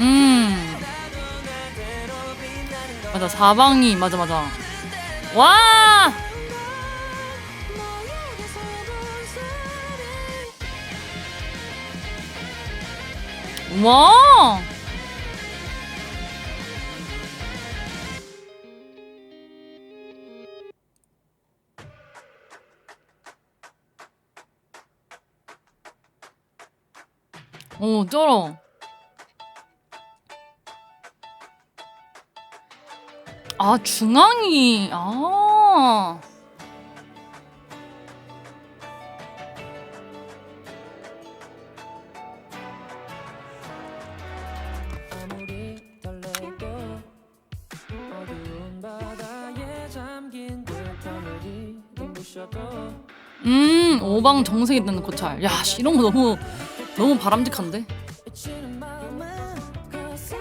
음. 맞아, 사방이, 맞아, 맞아. 와! 와! 오, 쩔어. 아, 중앙이, 아. 음, 오방 정색이 되는 고찰. 야, 씨, 이런 거 너무, 너무 바람직한데? 미치는 마음은 가슴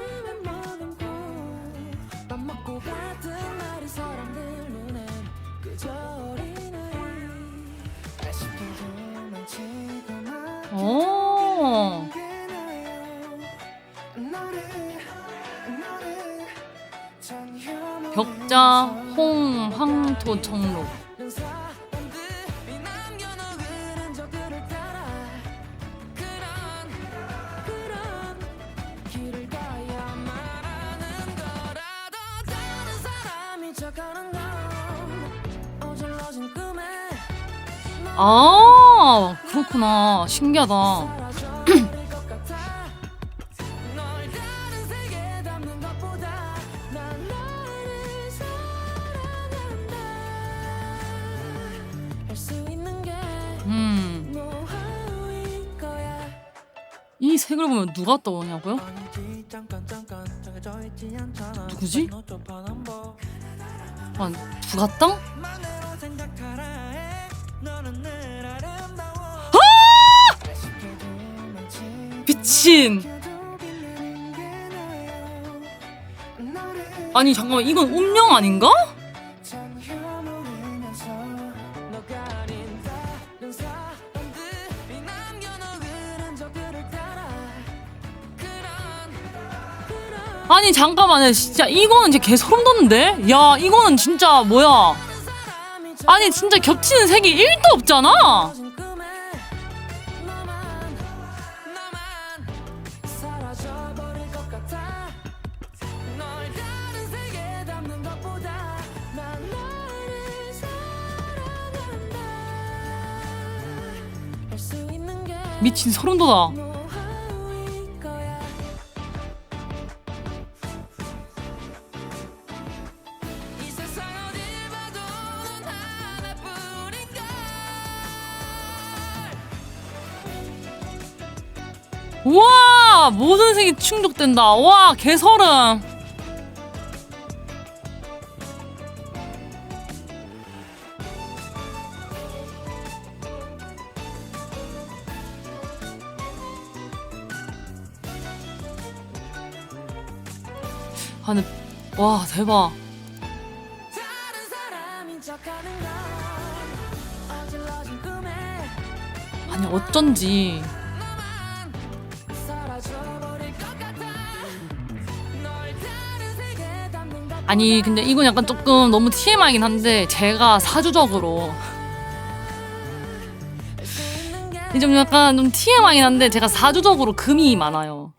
아, 그렇구나. 신기하다. 음. 이 색을 보면 누가 떠오냐고요? 누구지? 아, 부가땅? 미친. 아니 잠깐만 이건 운명 아닌가? 아니 잠깐만 진짜 이거는 진짜 개 소름 돋는데? 야 이거는 진짜 뭐야 아니 진짜 겹치는 색이 1도 없잖아 사라져버릴 것 같아. 널 다른 세계에 담는 것보다 난 너를 사랑한다. 할 수 있는 게 미친 소름 돋아 노하우일 거야. 이 세상 어딜 봐도 넌 하나뿐인 걸. 우와 모든 색이 충족된다. 와 개소름. 아 근데 와 대박. 아니 어쩐지 아니 근데 이건 약간 조금 너무 TMI긴 한데 제가 사주적으로 있는 게 이게 좀 약간 좀 TMI긴 한데 제가 사주적으로 금이 많아요.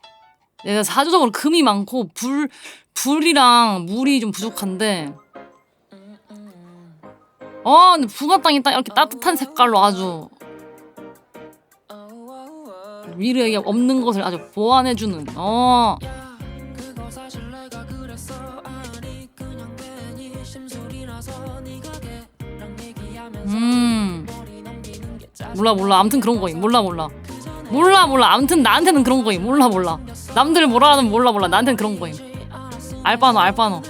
내가 사주적으로 금이 많고 불 불이랑 물이 좀 부족한데. 어, 근데 부가 땅이 딱 이렇게 따뜻한 색깔로 아주 위로에 없는 것을 아주 보완해주는. 어, 몰라 몰라. 아무튼 그런 거임. 몰라 몰라. 몰라 몰라. 아무튼 나한테는 그런 거임. 몰라 몰라. 남들 뭐라 하든 몰라 몰라. 나한테는 그런 거임. 알바노 알바노.